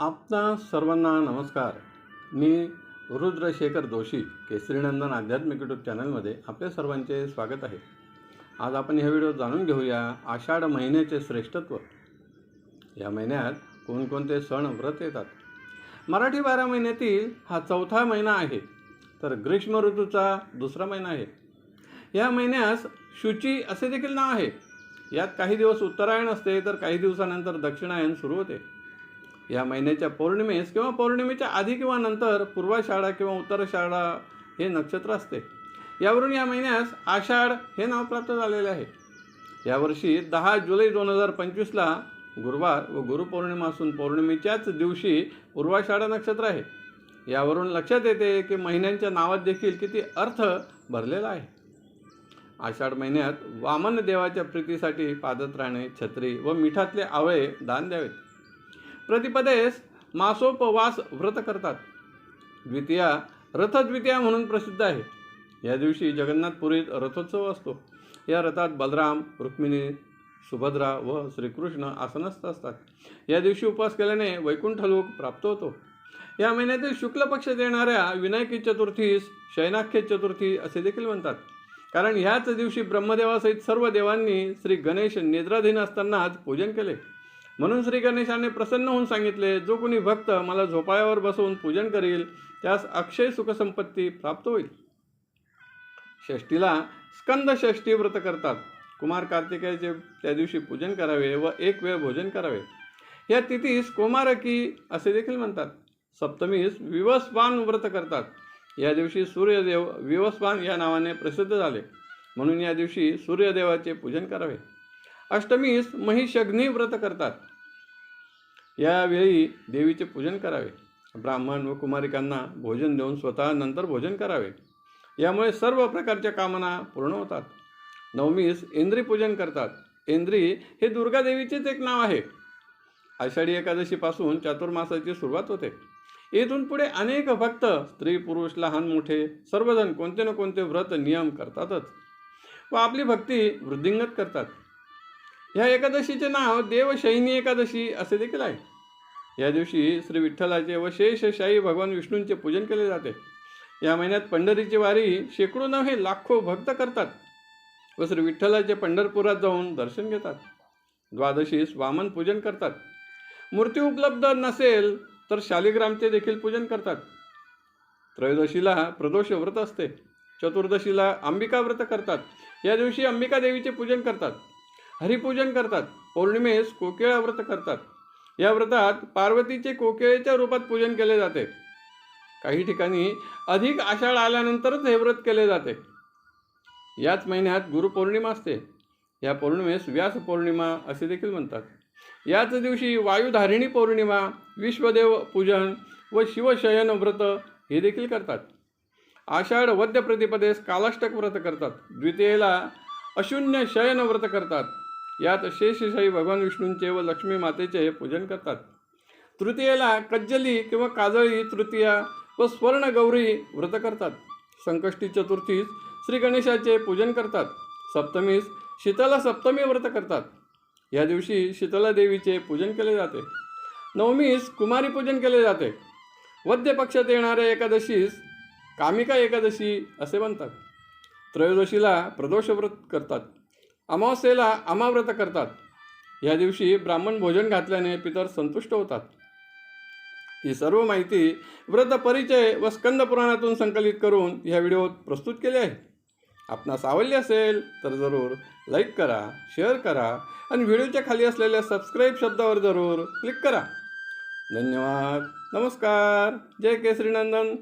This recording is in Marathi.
आपणा सर्वांना नमस्कार. मी रुद्रशेखर जोशी केसरीनंदन आध्यात्मिक यूट्यूब चॅनलमध्ये आपल्या सर्वांचे स्वागत आहे. आज आपण हे व्हिडिओ जाणून घेऊया आषाढ महिन्याचे श्रेष्ठत्व. या महिन्यात कोणकोणते सण व्रत येतात? मराठी बारा महिन्यातील हा चौथा महिना आहे तर ग्रीष्म ऋतूचा दुसरा महिना आहे. या महिन्यास शुची असे देखील नाव आहे. यात काही दिवस उत्तरायण असते तर काही दिवसानंतर दक्षिणायन सुरू होते. या महिन्याच्या पौर्णिमेस किंवा पौर्णिमेच्या आधी किंवा नंतर पूर्वाषाढा किंवा उत्तराषाढा हे नक्षत्र असते. यावरून या महिन्यास आषाढ हे नाव प्राप्त झालेले आहे. यावर्षी दहा जुलै दोन हजार पंचवीसला गुरुवार व गुरुपौर्णिमा असून पौर्णिमेच्याच दिवशी पूर्वाषाढा नक्षत्र आहे. यावरून लक्षात येते की महिन्यांच्या नावात देखील किती अर्थ भरलेला आहे. आषाढ महिन्यात वामन देवाच्या प्रीतीसाठी पादत्राणे छत्री व मिठातले आवळे दान द्यावेत. प्रतिपदेस मासोपवास व्रत करतात. द्वितीया रथद्वितीया म्हणून प्रसिद्ध आहे. या दिवशी जगन्नाथपुरीत रथोत्सव असतो. या रथात बलराम रुक्मिणी सुभद्रा व श्रीकृष्ण आसनस्थ असतात. या दिवशी उपवास केल्याने वैकुंठलोक प्राप्त होतो. या महिन्यातील शुक्ल पक्षात येणाऱ्या विनायकी चतुर्थीस शैनाख्य चतुर्थी असे देखील म्हणतात. कारण ह्याच दिवशी ब्रह्मदेवासहित सर्व देवांनी श्री गणेश निद्राधीन असतानाच पूजन केले. म्हणून श्री गणेशाने प्रसन्न होऊन सांगितले जो कोणी भक्त मला झोपाळ्यावर बसवून पूजन करील त्यास अक्षय सुखसंपत्ती प्राप्त होईल. षष्टीला स्कंद षष्ठी व्रत करतात. कुमार कार्तिकेयाचे त्या दिवशी पूजन करावे व एक वेळ भोजन करावे. या तिथीस कुमारकी असे देखील म्हणतात. सप्तमीस विवस्वान व्रत करतात. या दिवशी सूर्यदेव विवस्वान या नावाने प्रसिद्ध झाले. म्हणून या दिवशी सूर्यदेवाचे पूजन करावे. अष्टमीस महिषग्नी व्रत करतात. यावेळी देवीचे पूजन करावे. ब्राह्मण व कुमारिकांना भोजन देऊन स्वतः नंतर भोजन करावे. यामुळे सर्व प्रकारच्या कामना पूर्ण होतात. नवमीस इंद्री पूजन करतात. इंद्री हे दुर्गादेवीचेच एक नाव आहे. आषाढी एकादशीपासून चातुर्मासाची सुरुवात होते. येथून पुढे अनेक भक्त स्त्री पुरुष लहान मोठे सर्वजण कोणते ना कोणते व्रत नियम करतातच. व आपली भक्ती वृद्धिंगत करतात. ह्या एकादशीचे नाव देवशैनी एकादशी असे देखील आहे. या दिवशी श्री विठ्ठलाचे व शेषशाही भगवान विष्णूंचे पूजन केले जाते. या महिन्यात पंढरीची वारी शेकडो नव्हे लाखो भक्त करतात व श्री विठ्ठलाचे पंढरपुरात जाऊन दर्शन घेतात. द्वादशीस वामन पूजन करतात. मूर्ती उपलब्ध नसेल तर शालिग्रामचे देखील पूजन करतात. त्रयोदशीला प्रदोष व्रत असते. चतुर्दशीला अंबिका व्रत करतात. या दिवशी अंबिका देवीचे पूजन करतात. हरिपूजन करतात. पौर्णिमेस कोकिळा व्रत करतात. या व्रतात पार्वतीचे कोकिळेच्या रूपात पूजन केले जाते. काही ठिकाणी अधिक आषाढ आल्यानंतरच हे व्रत केले जाते. याच महिन्यात गुरुपौर्णिमा असते. या पौर्णिमेस व्यास पौर्णिमा असे देखील म्हणतात. याच दिवशी वायुधारिणी पौर्णिमा विश्वदेव पूजन व शिवशयन व्रत हे देखील करतात. आषाढ वद्य प्रतिपदेस कालाष्टक व्रत करतात. द्वितीयेला अशून्य शयन व्रत करतात. यात शेषशाही भगवान विष्णूंचे व लक्ष्मी मातेचे पूजन करतात. तृतीयेला कज्जली किंवा काजळी तृतीया व स्वर्णगौरी व्रत करतात. संकष्टी चतुर्थीस श्री गणेशाचे पूजन करतात. सप्तमीस शीतला सप्तमी व्रत करतात. या दिवशी शीतला देवीचे पूजन केले जाते. नवमीस कुमारी पूजन केले जाते. वद्य पक्षात येणाऱ्या एकादशीस कामिका एकादशी असे म्हणतात. त्रयोदशीला प्रदोष व्रत करतात. अमावस्येला अमाव्रत करतात. या दिवशी ब्राह्मण भोजन घातल्याने पितर संतुष्ट होतात. ही सर्व माहिती व्रत परिचय व स्कंद पुराणातून संकलित करून ह्या व्हिडिओत प्रस्तुत केले आहे. आपणास आवडले असेल तर जरूर लाईक करा शेअर करा आणि व्हिडिओच्या खाली असलेल्या सबस्क्राईब शब्दावर जरूर क्लिक करा. धन्यवाद. नमस्कार. जय केसरीनंदन